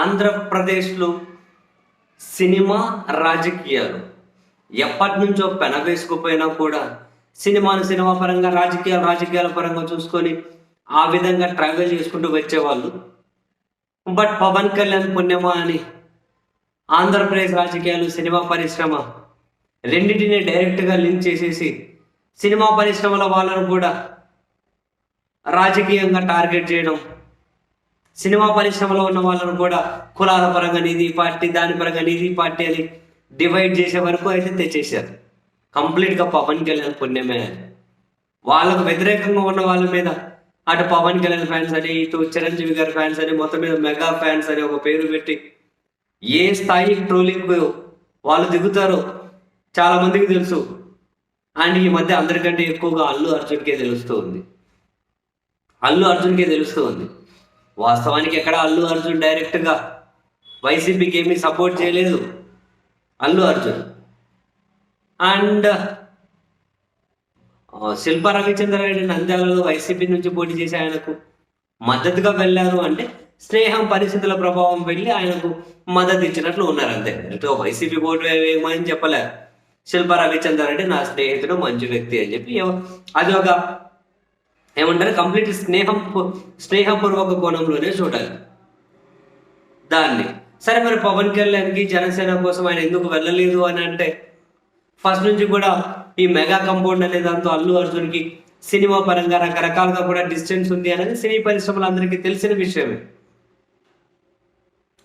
ఆంధ్రప్రదేశ్లో సినిమా రాజకీయాలు. ఎప్పటి నుంచో పెనవేసుకుపోయినా కూడా సినిమాను సినిమా పరంగా రాజకీయాలు రాజకీయాల పరంగా చూసుకొని ఆ విధంగా ట్రావెల్ చేసుకుంటూ వచ్చేవాళ్ళు. బట్ పవన్ కళ్యాణ్ పుణ్యమా అని ఆంధ్రప్రదేశ్ రాజకీయాలు సినిమా పరిశ్రమ రెండింటిని డైరెక్ట్గా లింక్ చేసేసి సినిమా పరిశ్రమల వాళ్ళను కూడా రాజకీయంగా టార్గెట్ చేయడం సినిమా పరిశ్రమలో ఉన్న వాళ్ళను కూడా కులాల పరంగా నీది పార్టీ దాని పరంగా నీది పార్టీ అని డివైడ్ చేసే వరకు అయితే తెచ్చేసారు కంప్లీట్గా పవన్ కళ్యాణ్ పుణ్యమే వాళ్ళకు వ్యతిరేకంగా ఉన్న వాళ్ళ మీద అటు పవన్ కళ్యాణ్ ఫ్యాన్స్ అని ఇటు చిరంజీవి గారి ఫ్యాన్స్ అని మొత్తం మీద మెగా ఫ్యాన్స్ అని ఒక పేరు పెట్టి ఏ స్థాయి ట్రోలింగ్ వాళ్ళు దిగుతారో చాలా మందికి తెలుసు. అండ్ ఈ మధ్య అందరికంటే ఎక్కువగా అల్లు అర్జున్కే తెలుస్తూ ఉంది. అల్లు అర్జున్కే తెలుస్తూ ఉంది. వాస్తవానికి ఎక్కడ అల్లు అర్జున్ డైరెక్ట్గా వైసీపీకి ఏమీ సపోర్ట్ చేయలేదు? అల్లు అర్జున్. అండ్ శిల్ప రవిచంద్రారెడ్డి నంద్యాలలో వైసీపీ నుంచి పోటీ చేసి ఆయనకు మద్దతుగా వెళ్ళారు అంటే స్నేహం పరిస్థితుల ప్రభావం వెళ్ళి ఆయనకు మద్దతు ఇచ్చినట్లు ఉన్నారు అంతే. ఇటు వైసీపీ ఓటు వేయమని చెప్పలేరు శిల్ప రవిచంద్రారెడ్డి నా స్నేహితుడు మంచి వ్యక్తి అని చెప్పి అది ఒక ఏమంటారు? కంప్లీట్ స్నేహం స్నేహపూర్వక కోణంలోనే చూడాలి దాన్ని. సరే మరి పవన్ కళ్యాణ్కి జనసేన కోసం ఆయన ఎందుకు వెళ్ళలేదు అని అంటే ఫస్ట్ నుంచి కూడా ఈ మెగా కంపౌండ్ అనే దాంతో అల్లు అర్జున్కి సినిమా పరంగా రకరకాలుగా కూడా డిస్టెన్స్ ఉంది అనేది సినీ పరిశ్రమలందరికీ తెలిసిన విషయమే.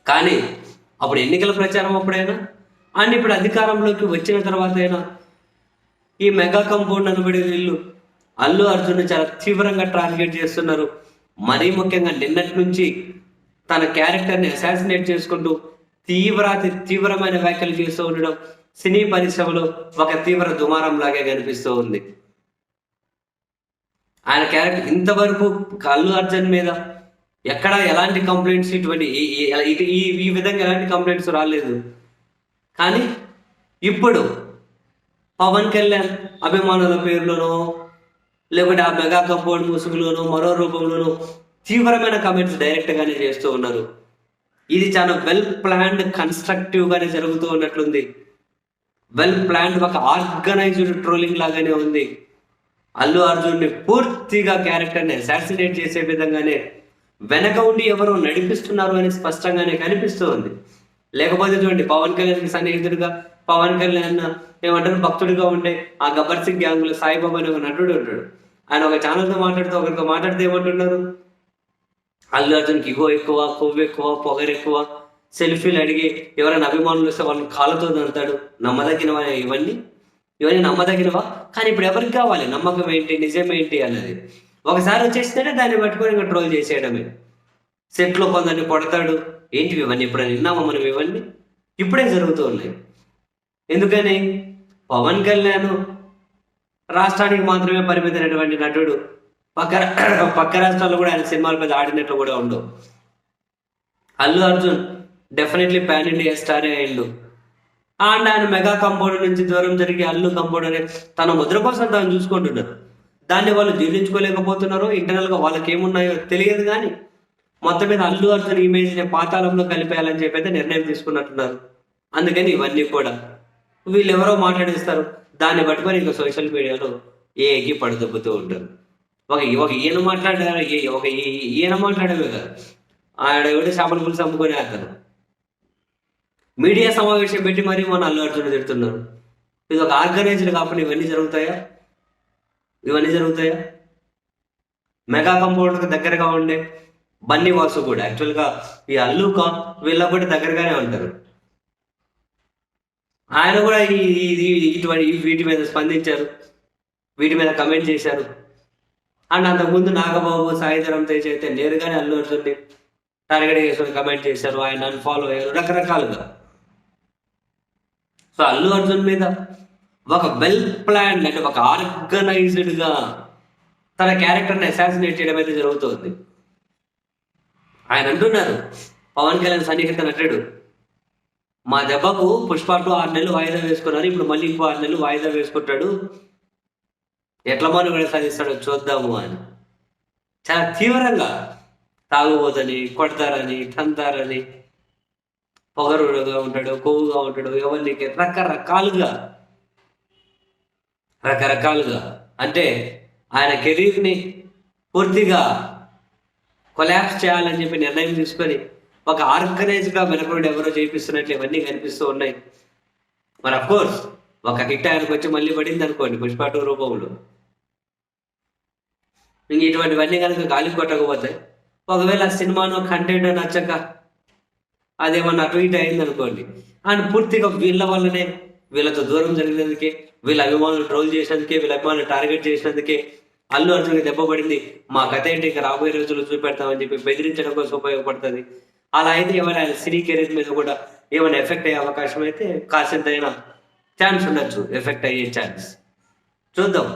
కానీ అప్పుడు ఎన్నికల ప్రచారం అప్పుడైనా అండ్ ఇప్పుడు అధికారంలోకి వచ్చిన తర్వాత అయినా ఈ మెగా కంపౌండ్ అనబడే వీళ్ళు అల్లు అర్జున్ చాలా తీవ్రంగా ట్రాన్స్లేట్ చేస్తున్నారు. మరీ ముఖ్యంగా నిన్నటి నుంచి తన క్యారెక్టర్ని అసాసినేట్ చేసుకుంటూ తీవ్రాతి తీవ్రమైన వ్యాఖ్యలు చేస్తూ ఉండడం సినీ పరిశ్రమలో ఒక తీవ్ర దుమారం లాగే కనిపిస్తూ ఉంది. ఆయన క్యారెక్టర్ ఇంతవరకు అల్లు అర్జున్ మీద ఎక్కడ ఎలాంటి కంప్లైంట్స్ ఇటువంటి ఈ- ఈ- ఈ ఈ విధంగా ఎలాంటి కంప్లైంట్స్ రాలేదు. కానీ ఇప్పుడు పవన్ కళ్యాణ్ అభిమానుల పేర్లోనో లేకుంటే ఆ మెగా కంపౌండ్ ముసుగులోనో మరో రూపంలోనో తీవ్రమైన కమెంట్స్ డైరెక్ట్గానే చేస్తూ ఉన్నారు. ఇది చాలా వెల్ ప్లాన్డ్ కన్స్ట్రక్టివ్ గానే జరుగుతూ ఉన్నట్లుంది. వెల్ ప్లాన్డ్ ఒక ఆర్గనైజ్డ్ ట్రోలింగ్ లాగానే ఉంది. అల్లు అర్జున్ని పూర్తిగా క్యారెక్టర్ని అసాసినేట్ చేసే విధంగానే వెనక ఉండి ఎవరో నడిపిస్తున్నారు అని స్పష్టంగానే కనిపిస్తూ ఉంది. లేకపోతే చూడండి పవన్ కళ్యాణ్ సన్నిహితుడిగా పవన్ కళ్యాణ్ ఏమంటారు భక్తుడిగా ఉండే ఆ గబ్బర్ సింగ్ గ్యాంగ్లో సాయిబాబా అనే ఒక నటుడు ఉంటాడు. ఆయన ఒక ఛానల్తో మాట్లాడుతూ ఒకరితో మాట్లాడితే ఏమంటున్నారు అల్లు అర్జున్కి ఇగో ఎక్కువ కొవ్వు ఎక్కువ పొగరు ఎక్కువ సెల్ఫీలు అడిగి ఎవరైనా అభిమానులు వస్తే వాళ్ళని కాళ్ళతో దంతాడు నమ్మదగినవా ఇవన్నీ? ఇవన్నీ నమ్మదగినవా? కానీ ఇప్పుడు ఎవరికి కావాలి? నమ్మకం ఏంటి? నిజం ఏంటి అన్నది. ఒకసారి వచ్చేస్తేనే దాన్ని పట్టుకొని ఇంకా ట్రోల్ చేసేయడమే. సెట్లో కొందరిని కొడతాడు. ఏంటివి ఇవన్నీ? ఇప్పుడు విన్నామా మనం ఇవన్నీ? ఇప్పుడే జరుగుతూ ఉన్నాయి. ఎందుకని? పవన్ కళ్యాణ్ రాష్ట్రానికి మాత్రమే పరిమితమైనటువంటి నటుడు. పక్క పక్క రాష్ట్రాల్లో కూడా ఆయన సినిమాల మీద ఆడినట్లు కూడా ఉండవు Allu Arjun definitely pan India స్టారే అయ్యిండు అండ్ ఆయన మెగా కంపౌండర్ నుంచి దూరం జరిగి అల్లు కంపౌండర్ అనే తన ముద్ర కోసం తాను చూసుకుంటున్నారు. దాన్ని వాళ్ళు జీర్ణించుకోలేకపోతున్నారు. ఇంటర్నల్గా వాళ్ళకి ఏమున్నాయో తెలియదు కానీ మొత్తం మీద అల్లు అర్జున్ ఇమేజ్ పాతాళంలో కలిపేయాలని చెప్పి అయితే నిర్ణయం తీసుకున్నట్టున్నారు. అందుకని ఇవన్నీ కూడా. వీళ్ళు ఎవరో మాట్లాడిస్తారు? దాన్ని పట్టుకొని ఇంకా సోషల్ మీడియాలో ఏకి పడదొబ్బుతూ ఉంటారు. ఒక ఒక ఈయన మాట్లాడారు? ఒక ఈయన మాట్లాడమే కదా. ఆడ ఎవడు చేపల పులుసు అమ్ముకొని వేస్తారు మీడియా సమావేశం పెట్టి మరీ మన అల్లు అర్జున్ తిడుతున్నారు. ఇది ఒక ఆర్గనైజ్డ్ కాకుండా ఇవన్నీ జరుగుతాయా? ఇవన్నీ జరుగుతాయా? మెగా కంపౌండ్కి దగ్గరగా ఉండే బన్నీ వాసు కూడా యాక్చువల్గా ఈ అల్లు కా- వీళ్ళ కూడా దగ్గరగానే ఉంటారు. ఆయన కూడా ఇది ఇటువంటి వీటి మీద స్పందించారు. వీటి మీద కమెంట్ చేశారు. అండ్ అంతకుముందు నాగబాబు సాయిధరం తేజ్ అయితే నేరుగానే అల్లు అర్జున్ని టార్గెట్ చేసుకుని కమెంట్ చేశారు. ఆయన అన్ఫాలో అయ్యారు రకరకాలుగా. సో అల్లు అర్జున్ మీద ఒక వెల్ ప్లాన్ అంటే ఒక ఆర్గనైజ్డ్గా తన క్యారెక్టర్ని అసాసినేట్ చేయడం అయితే జరుగుతుంది. ఆయన అంటున్నారు పవన్ కళ్యాణ్ సన్నిహిత నటుడు. మా దెబ్బకు పుష్పకు ఆరు నెలలు వాయిదా వేసుకున్నారు. ఇప్పుడు మళ్ళీ ఇంకో ఆరు నెలలు వాయిదా వేసుకుంటాడు. ఎట్ల మనుగడ కూడా సాధిస్తాడో చూద్దాము అని. చాలా తీవ్రంగా తాగుబోతని కొడతారని తంతారని పొగరుగా ఉంటాడు కొవ్వుగా ఉంటాడు ఎవరిని రకరకాలుగా రకరకాలుగా. అంటే ఆయన కెరీర్ని పూర్తిగా కొలాప్స్ చేయాలని చెప్పి నిర్ణయం తీసుకొని ఒక ఆర్గనైజ్గా వెనకబడి ఎవరో చేపిస్తున్నట్లు ఇవన్నీ కనిపిస్తూ ఉన్నాయి. మరి అఫ్ కోర్స్ ఒక హిట్ ఆయనకు వచ్చి మళ్ళీ పడింది అనుకోండి పుష్ప టూ రూపంలో. ఇంక ఇటువంటివన్నీ కనుక గాలి కొట్టకపోతే ఒకవేళ ఆ సినిమాను కంటెంట్ నచ్చక అదేమన్నా అటు ఇటు అయింది అనుకోండి అండ్ పూర్తిగా వీళ్ళ వల్లనే వీళ్ళతో దూరం జరిగినందుకే వీళ్ళ అభిమానులు ట్రోల్ చేసినందుకే వీళ్ళ అభిమానులు టార్గెట్ చేసినందుకే అల్లు అర్జున్కి దెబ్బ పడింది మా కథ ఏంటి? ఇక రాబోయే రోజులు చూపెడతామని చెప్పి బెదిరించడం కోసం ఉపయోగపడుతుంది. అలా అయితే ఏమైనా సినీ కెరీర్ మీద కూడా ఏమైనా ఎఫెక్ట్ అయ్యే అవకాశం అయితే కాసింతైనా ఛాన్స్ ఉండొచ్చు ఎఫెక్ట్ అయ్యే ఛాన్స్. చూద్దాం.